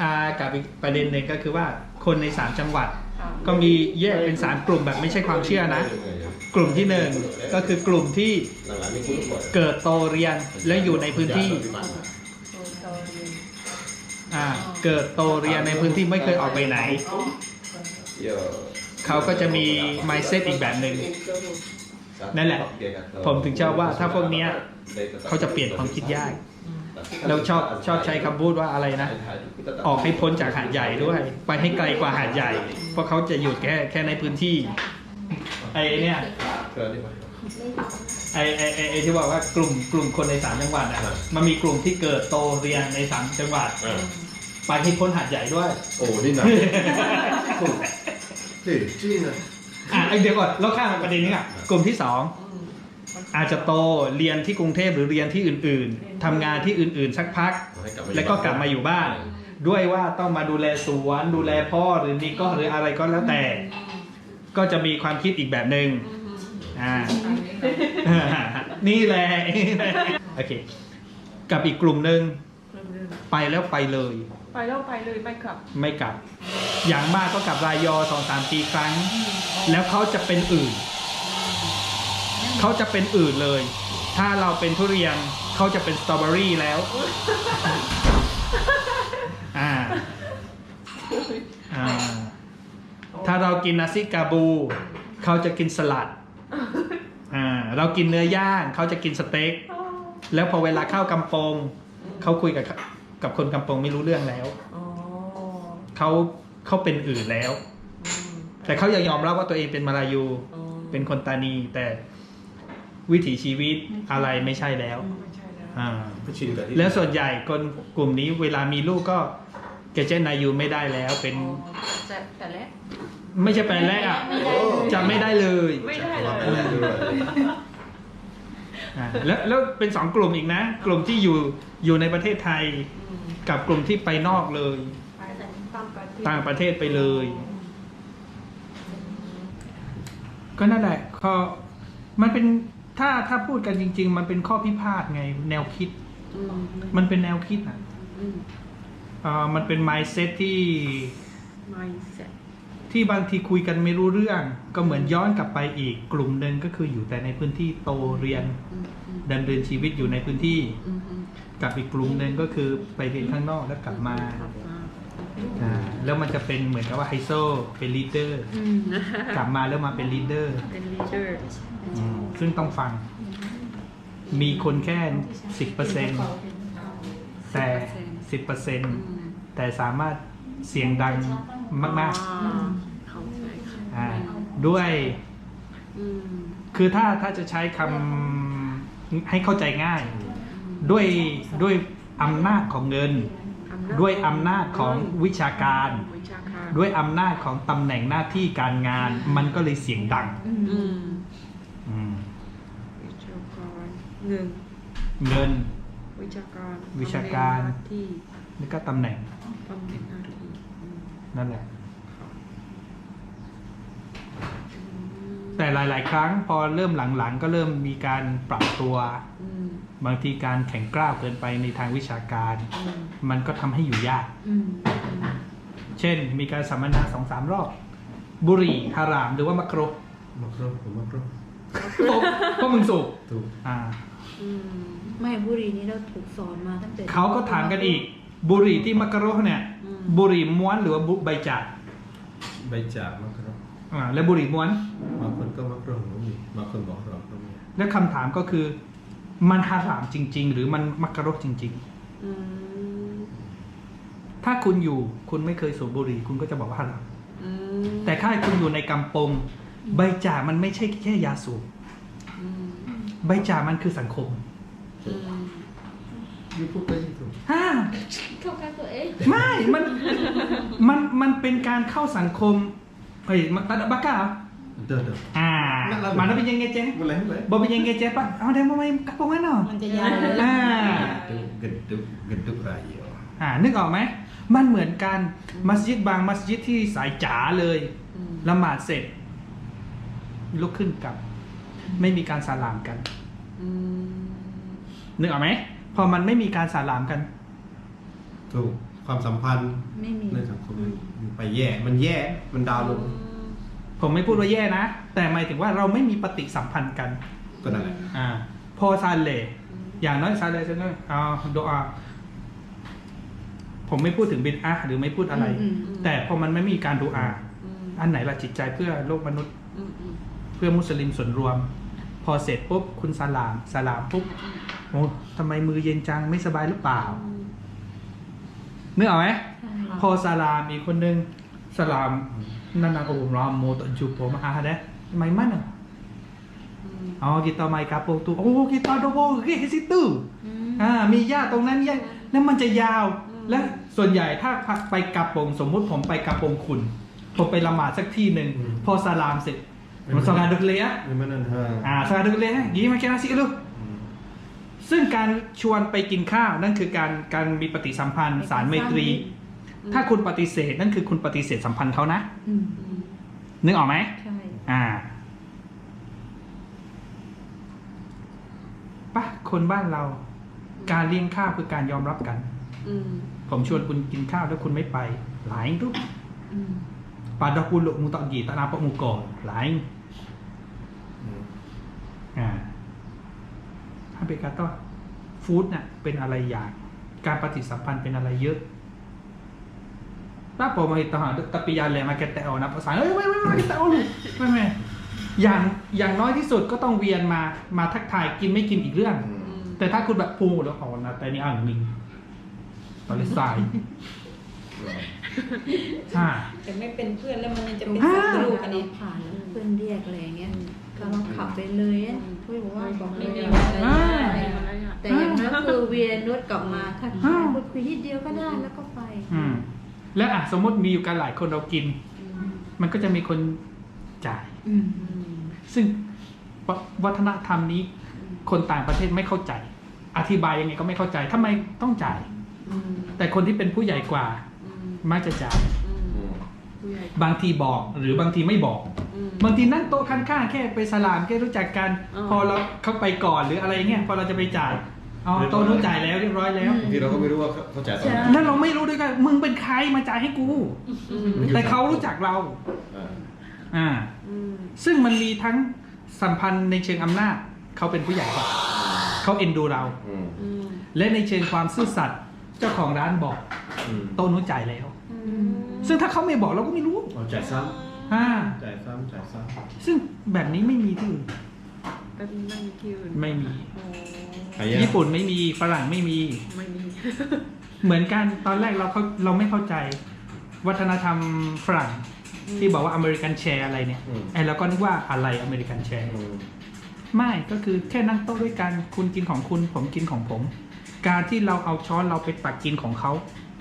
อ่ากับอีกประเด็นหนึ่งก็คือว่าคนในสามจังหวัดค่ะก็มีแยกเป็นสามกลุ่มแบบไม่ใช่ความเชื่อนะ กลุ่มที่หนึ่งก็คือกลุ่มที่เกิดโตเรียนและอยู่ในพื้นที่โซโตเรียนอ่าเกิดโตเรียนในพื้นที่ไม่เคยออกไปไหน เขาก็จะมี mindset อีกแบบหนึ่งนั่นแหละ ผมถึงชอบว่าถ้าพวกเนี้ยเขาจะเปลี่ยนความคิดยาก เราชอบชอบใช้คำพูดว่าอะไรนะ ออกให้พ้นจากหาดใหญ่ด้วย ไปให้ไกลกว่าหาดใหญ่ เพราะเขาจะอยู่แค่แค่ในพื้นที่ ไอ้เนี่ยไอ้ไอ้ไอ้ไอ้ที่บอกว่ากลุ่มกลุ่มคนในสามจังหวัดอะครับ มันมีกลุ่มที่เกิดโตเรียนในสามจังหวัดไปให้พ้นหาดใหญ่ด้วย โอ้นี่หนักเฮ้ยจริงนะ อะไอ้เดี๋ยวก่อนเราข้ามไปประเด็นนี้อะกลุ่มที่สอง อืมอาจจะโตเรียนที่กรุงเทพหรือเรียนที่อื่นๆทำงานที่อื่นๆ สักพัก แล้วก็กลับมาอยู่บ้าน ด้วยว่าต้องมาดูแลสวนดูแลพ่อหรือนี่ก็หรืออะไรก็แล้วแต่ ก็จะมีความคิดอีกแบบหนึ่งอ่านี่แหละโอเคกับอีกกลุ่มหนึ่งไปแล้วไปเลย ไปแล้วไปเลยไม่กลับ ไม่กลับ อย่างมากก็กลับรายยอสองสามปีครั้ง แล้วเขาจะเป็นอื่น เขาจะเป็นอื่นเลย ถ้าเราเป็นทุเรียนเขาจะเป็นสตรอเบอรี่แล้ว อ่า อ่า ถ้าเรากินนาซิกาบูเขาจะกินสลัด อ่า เรากินเนื้อย่างเขาจะกินสเต็ก แล้วพอเวลาเข้ากำปงเขาคุยกับกับคนกำปงไม่รู้เรื่องแล้วอ๋อเขาเขาเป็นอื่นแล้วอืมแต่เขายังยอมรับว่าตัวเองเป็นมาลายูอ๋อเป็นคนตานีแต่ วิถีชีวิตอะไรไม่ใช่แล้วไม่ใช่แล้วอ่าไม่ชินกับที่แล้วส่วนใหญ่คนกลุ่มนี้เวลามีลูกก็เกเจนนายูไม่ได้แล้วเป็นอ๋อแต่แต่แรกไม่ใช่แปลแรกอะจำไม่ได้เลยไม่ได้ว่าเลไม่ยได้ด้วยอ่าแล้วแล้วเป็นสองกลุ่มอีกนะ กลุ่มที่อยู่อยู่ในประเทศไทยอืมกับกลุ่มที่ไปนอกเลยไปแต่ต่างประเทศต่างประเทศไปเลย ก็นั่นแหละข้อมันเป็น ถ้าถ้าพูดกันจริง ๆ มันเป็นข้อพิพาทไง แนวคิดอืมมันเป็นแนวคิดอะอืมอ่ามันเป็น mindset ที่ mindset ที่บางทีคุยกันไม่รู้เรื่อง ก็เหมือนย้อนกลับไปอีกกลุ่มหนึ่งก็คืออยู่แต่ในพื้นที่โตเรียนอืมอืมดำเนินชีวิตอยู่ในพื้นที่อืมอืมกับอีกกลุ่มหนึ่งก็คือไปเรียนข้างนอกแล้วกลับมาครับมาอ่าแล้วมันจะเป็นเหมือนกับว่าไฮโซเป็นลีดเดอร์อืมกลับมาแล้วมาเป็นลีดเดอร์เป็น leader ซึ่งต้องฟัง มีคนแค่สิบเปอร์เซ็นแต่สิบเปอร์เซ็นอืมแต่สามารถเสียงดังมากอ่าเข้าใจค่ะๆอ่าด้วยอืมคือถ้าถ้าจะใช้คำให้เข้าใจง่าย ด้วยด้วยอำนาจของเงินอำนาจด้วยอำนาจของวิชาการวิชาการ ด้วยอำนาจของตำแหน่งหน้าที่การงาน มันก็เลยเสียงดัง อืม อืม วิชา การหนึ่งเงิน วิชาการวิชาการ ตำแหน่งหน้ที่แล้วก็ตำแหน่งตำแหน่งหน้าที่อืมนั่นแหละอืมแต่หลาย ๆ ครั้งพอเริ่มหลัง ๆ ก็เริ่มมีการปรับตัว อืมบางทีการแข่งกล้าวเกินไปในทางวิชาการ อืมมันก็ทำให้อยู่ยากอืมเช่น มีการสัมมนาสองสามรอบ บุหรี่ฮารามหรือว่ามักรุมักรบผมมักรบพวกมึงสูบถูกอ่า อืมไม่บุหรีนี้เราถูกสอนมาตั้งแต่เขาก็ถามกันอีก บุหรี่ที่มักรุเนี่ย อืมบุหรี่ม้วนหรือว่าบุใบจากใบจากมักรบอ่าแล้วบุหรี่ม้วน บางคนก็มักรบก็มีบางคนบอกรบก็มีแล้วคำถามก็คือ มันฮารามจริง ๆ หรือมันมักรุจริง อืมๆ ถ้าคุณอยู่คุณไม่เคยสูบบุหรี่คุณก็จะบอกว่าฮาราม อืมแต่ถ้าคุณอยู่ในกำปง ใบจากมันไม่ใช่แค่ยาสูบอืม ใบจากมันคือสังคมอืมยูพูดไปที่ถูกฮ่าเข้ากันตัวเองไม่มันมันมันเป็นการเข้าสังคมเฮ้ยมันตัดบักกาเหรอเด้อเด้ออ่ามาแล้วเป็นยังไงเจ๊เมื่อไรเมื่อไรบอกเป็นยังไงเจ๊ปะเอาได้มาไหมกระโปรงนั่นเหรอมันจะยาวเลยอ่ากระดุกกระดุกรายเดียวอ่านึกออกไหมมันเหมือนกันมัสยิดบางมัสยิดที่สายจ๋าเลยอืมละหมาดเสร็จลุกขึ้นกลับ ไม่มีการสาลามกันอืมนึกออกไหมพอมันไม่มีการสาลามกัน ถูกความสัมพันธ์ไม่มีในสังคมมันไปแย่ มันแย่ มันดาวน์ลง ผมไม่พูดว่าแย่นะ แต่หมายถึงว่าเราไม่มีปฏิสัมพันธ์กันก็นั่นแหละอ่า พอซาเลอย่างน้อยซาเลจะน้อยเอาดูอาผมไม่พูดถึงบินอะหรือไม่พูดอะไรอืมแต่พอมันไม่มีการดูอาอืมอันไหนละจิตใจเพื่อโลกมนุษย์อืมอืม เพื่อมุสลิมส่วนรวม พอเสร็จปุ๊บคุณสลามสลามปุ๊บโอ้ทำไมมือเย็นจังไม่สบายหรือเปล่านึกออกไหมใช่พอสลามอีกคนนึงสลามนั่นนะโอ้ผมรอโมตจูผมอาฮะเด้ทำไมมันอะอืมอ๋อ kita mai kapung tu oh kita ada borek di situ อืมอ่ามีหญ้าตรงนั้นหญ้าแล้วมันจะยาว และส่วนใหญ่ถ้าไปกระปงสมมุติผมไปกระปงคุณผมไปละหมาดสักที่หนึ่งอืมพอสลามเสร็จ มันสลามดึกเลยอะนี่มันนั่นฮะอ่าสลามดึกเลยฮะยี่มาแค่นาซิลูกอืมซึ่งการชวนไปกินข้าวนั่นคือการการมีปฏิสัมพันธ์สารไมตรี ถ้าคุณปฏิเสธนั่นคือคุณปฏิเสธสัมพันธ์เขานะอืมอืมนึกออกไหมใช่ อ่าปะคนบ้านเรา การเลี้ยงข้าวคือการยอมรับกันอืมผมชวนคุณกินข้าวแล้วคุณไม่ไป หลายทุกอืม pada puluk mu tak pergi tak nampak muka lain อืม อ่า ถ้าเป็นการต้อนฟู้ดเนี่ยเป็นอะไรอย่างการปฏิสัมพันธ์เป็นอะไรเยอะ Kenapa mari tahan tapi jalan makan tak oh nampak sana. Eh, wait, wait, wait, tak oh. ไม่ไม่อย่างอย่างน้อยที่สุดก็ต้องเวียนมามาทักทายกินไม่กินอีกเรื่องอืมอืมแต่ถ้าคุณแบบพูดแล้วอ๋อนะแต่นี่อ่างมิงปาเลสไตน์อ่าจะไม่เป็นเพื่อนแล้วมันยังจะเป็นอ่าศัตรูลูกกัอันนเนี่นี้ยผ่านแล้วเพื่อนเรียกอะไรอย่างเงี้ย ก็เราขับไปเลยอะคุยบอกว่าบอกเลไม่ยมีอะอะไรอ่าแต่อย่างนั้นคือเวียนรถกลับมาทักทายพูดคุยนิดเดียวก็ได้แล้วก็ไปอืมแล้วอะสมมติมีอยู่กันหลายคนเรากิน มันก็จะมีคนจ่ายอืมอืมซึ่งววัฒนธรรมนี้ คนต่างประเทศไม่เข้าใจ อธิบายยังไงก็ไม่เข้าใจทำไมต้องจ่ายอืมแต่คนที่เป็นผู้ใหญ่กว่าอืมมักจะจ่ายอืมอืมผู้ใหญ่บางทีบอกหรือบางทีไม่บอกอืม บางทีนั่งโต๊ะข้างๆแค่ไปสลามแค่รู้จักกัน อ๋อ พอเราเข้าไปก่อนหรืออะไรเงี้ยพอเราจะไปจ่ายเอาโต๊ะนู้นจ่ายแล้วเรียบร้อยแล้ว บางทีเราก็ไม่รู้ว่าเขาเขาจ่ายตอนไหนแล้วเราไม่รู้ด้วยกันมึงเป็นใครมาจ่ายให้กู อืมแต่เขารู้จักเรา อ่าอ่า อืมซึ่งมันมีทั้งสัมพันธ์ในเชิงอำนาจเขาเป็นผู้ใหญ่กว่าเขาเอ็นดูเรา อืมอืมและในเชิงความซื่อสัตย์เจ้าของร้านบอกอืมโต๊ะนู้นจ่ายแล้ว อืมซึ่งถ้าเขาไม่บอกเราก็ไม่รู้เอาจ่ายซ้อ่าำจ่ายซ้ำจ่ายซ้ซึ่งแบบนี้ไม่มีที่อื่นแต่ไม่มีที่อื่นไม่มีโอ้ำหายากญี่ปุ่นไม่มีฝรั่งไม่มี ไม่มี เหมือนกันตอนแรกเราเขาเราไม่เข้าใจ วัฒนธรรมฝรั่งที่บอกว่าอเมริกันแชร์อะไรเนี่ยอืมไอเราก็นึกว่าอะไรอเมริกันแชร์อืมไม่ก็คือแค่นั่งโต๊ะด้วยกันคุณกินของคุณผมกินของผม การที่เราเอาช้อนเราไปตักกินของเขา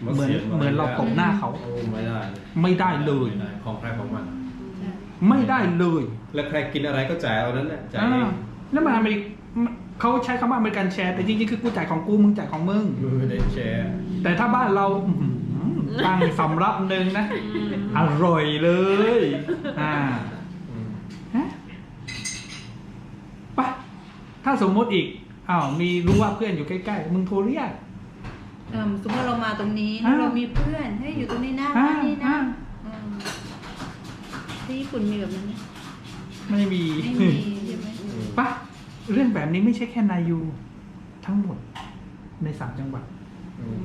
เหมือนเหมือนเราตบหน้าเขา โอ้ไม่ได้ไม่ได้เลย ไม่ได้ของใครของมัน ไม่ได้เลยแล้วใครกินอะไรก็จ่ายเอานั้นแหละจ่ายอ่าเอง แล้วมันอเมริกเขาใช้คำว่าอเมริกันแชร์ แต่จริงๆคือกูจ่ายของกูมึงจ่ายของมึง มือได้แชร์แต่ถ้าบ้านเราอื้อหือตั้งสำรับหนึ่งนะ อร่อยเลยอ่าอืมฮะไปะถ้าสมมติอีกอ้าวมีรู้ว่าเพื่อนอยู่ใกล้ๆ มึงโทรเรียก เอิ่มสมมติเรามาตรงนี้อ่า เรามีเพื่อนให้ยอยู่ตรงนี้นะอ่าบ้านนี้นะ อ่าอืม ที่ญี่ปุ่นมีแบบนั้นไหมไม่มีไม่มีใช่ไหมปะเรื่องแบบนี้ไม่ใช่แค่นายูทั้งหมดในสามจังหวัดอืม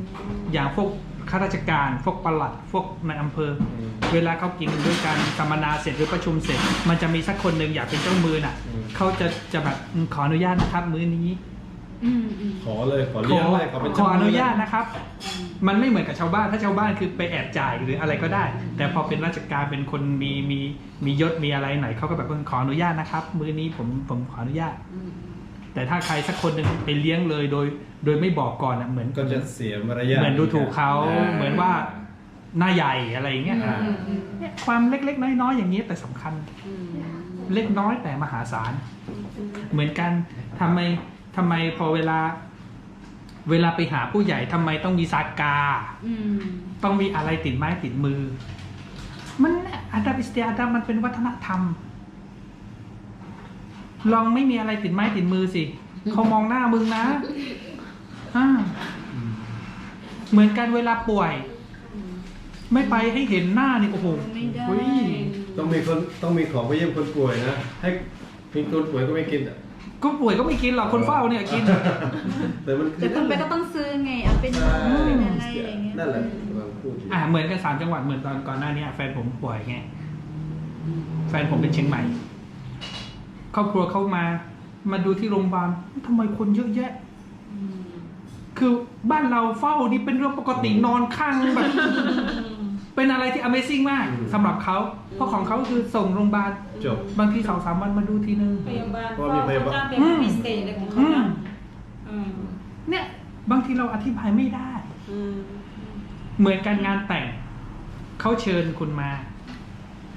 อย่างพวกข้าราชการ พวกปลัด พวกในายอำเภออมเวลาเขากินด้วยกันสัมมนาเสร็จหรือประชุมเสร็จ มันจะมีสักคนหนึ่งอยากเป็นเจ้ามือน่ะ อืม เขาจะจะแบบอืมขออนุญาตนะครับมื้อนี้ อืมอืมขอเลยขอขเลี้ยองเลยขอเป็นขเจ้ออนุมืญาตนะครับ มันไม่เหมือนกับชาวบ้านถ้าชาวบ้านคือไปแอบจ่ายหรืออะไรก็ได้ แต่พอเป็นราชการเป็นคนมีมีมียศมีอะไรหน่อยเขาก็แบบขออนุญาตนะครับ มื้อนี้ผมผมขออนุญาต อืมแต่ถ้าใครสักคนหนึ่งไปเลี้ยงเลยโดย โดยไม่บอกก่อนอะเหมือน ก็จะเสียมารยาทเหมือนดูถูกเขาอ่เหมือนว่า หน้าใหญ่อะไรอย่างเงี้ยอ่าเนี่ยความเล็กๆ น้อยๆอย่างนี้ยแต่สำคัญ อืมเล็กน้อยแต่มหาศาล เหมือนกันทำไม ทำไมพอเวลา เวลาไปหาผู้ใหญ่ทำไมต้องมีซากาอืมต้องมีอะไรติดไม้ติดมือ มันน่ะอาดับอิสเตียอาดับมันเป็นวัฒนธรรม ลองไม่มีอะไรติดไม้ติดมือสิเขามองหน้ามึงนะอ่าอืมเหมือนกันเวลาป่วย ไม่ไปให้เห็นหน้านี่โอ้โหไม่ได้เฮ้ยต้องมีคนต้องมีของไปเยี่ยมคนป่วยนะให้มีคนป่วยก็ไม่กินอะ ก็ป่วยก็ไม่กินหรอกคนเฝ้าเนี่ยกิน แต่มันแต่คนไปก็ต้องซื้อไงเอาเป็นใช่เป็นอะไรอย่างเงี้ยนั่นแหละกำลังพูดอยู่อ่าเหมือนกันสามจังหวัดเหมือนตอนก่อนหน้านี้แฟนผมป่วยไงแฟนผมเป็นเชียงใหม่ ครอบครัวเข้ามามาดูที่โรงพยาบาลทำไมคนเยอะแยะ คือบ้านเราเฝ้านี่เป็นเรื่องปกตินอนข้างแบบ เป็นอะไรที่ Amazing มากสำหรับเขาเพราะของเขาคือส่งโรงพยาบาลจบ บางทีสองสามวันมาดูทีนึง พยาบาลเพราะมีพยาบาลเขจ้งเป็นพิเศษอะไรของเขานะอืมเนี่ยบางทีเราอธิบายไม่ได้ อืมเหมือนกันงานแต่งเขาเชิญคุณมา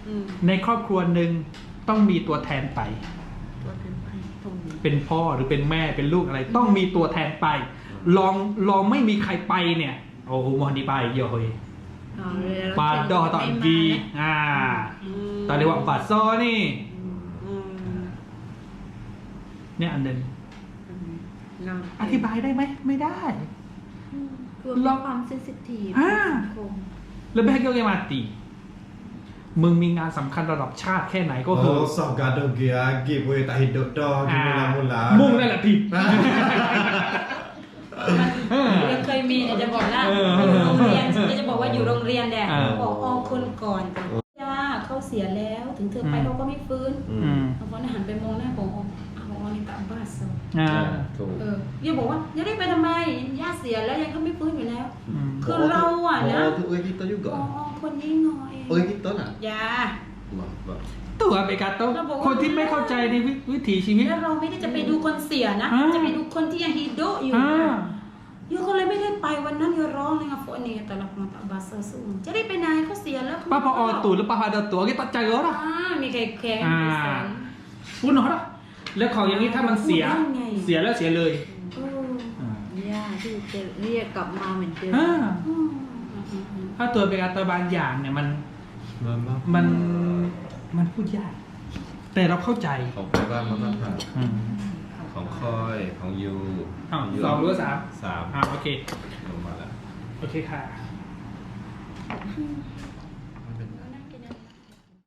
อืมในครอบครัวหนึ่งต้องมีตัวแทนไป ตัวเป็นไปตรงนี้เป็นพ่อหรือเป็นแม่เป็นลูกอะไร ต้องมีตัวแทนไป ลองลองไม่มีใครไปเนี่ยโอ้โหมอนีไปเยอะเลยเอาเลยแล้ว ปาดอตอนกีอ่ามตอนเรียกว่าปาดซอนี่อืมเนี่ยอันหนึ่งงามอธิบายได้ไหมไม่ได้คือมีความเซนซิทีฟอ่าสังคมแล้วแบกเกลเกมาตีมึงมีงานสำคัญระดับชาติแค่ไหนก็โอ้เหอะสอบการดเกียร์กีบเวตาหิดดดอกินเวลามุลามุ่งนั่นแหละผิด ยังเคยมีเนี่ยจะบอกนะ เออ อยู่โรงเรียนจะบอกว่าอยู่โรง เรียนแหละเออบอกอคนก่อนย่าเขาเสียแล้วถึงเธอไปอืมเขาก็ไม่ฟื้นอือืมมเอาพอหันไปมองหน้าบอกอ๋ออ้าวบอกว่านี่ตามบ้านเซลอ่าถูกเออย่าบอกว่าอย่าได้ไปทำไมย่าเสียแล้วยังก็ไม่ฟื้นอยู่แล้วอืมคือเราอะนะ Oh, tu orang kita อ๋ juga. อคนนี้งอเอง Orang kita nak. ยา Mak, mak. ตัวเบกาโตเราบอกว่าคนที่ไม่เข้าใจในวิวิถีชีวิตแล้วเราไม่ได้จะไปดูคนเสียนะอ่าจะไปดูคนที่ยังฮีโดะอยู่อ่ายูก็เลยไม่ได้ไปวันนั้นยูร้องเลยค่ะฝนนี่แต่ละคนตาบาเซอร์สูง จะได้ไปไหนเขาเสียแล้วป้าพออตูหรือป้าพาดตัวกี่ตัดใจเหรออ่ามีใครแข่งอ่าไปสอนพูดหน่อยนะแล้วของอย่างนี้ถ้ามันเสียพูดได้ไงเสียแล้วเสียเลยเอออ่ายากที่จะเรียกกลับมาเหมือนเดิมอ่าอืมถ้าตัวเบกาโตบางอย่างเนี่ยมัน Mama. มันมันพูดยาก แต่เราเข้าใจของไปบ้านมันก็ผ่านอืมของคอยของยูอ้าวสองหรือว่าสามสามอ่าโอเคลงมาแล้ว โอเคค่ะ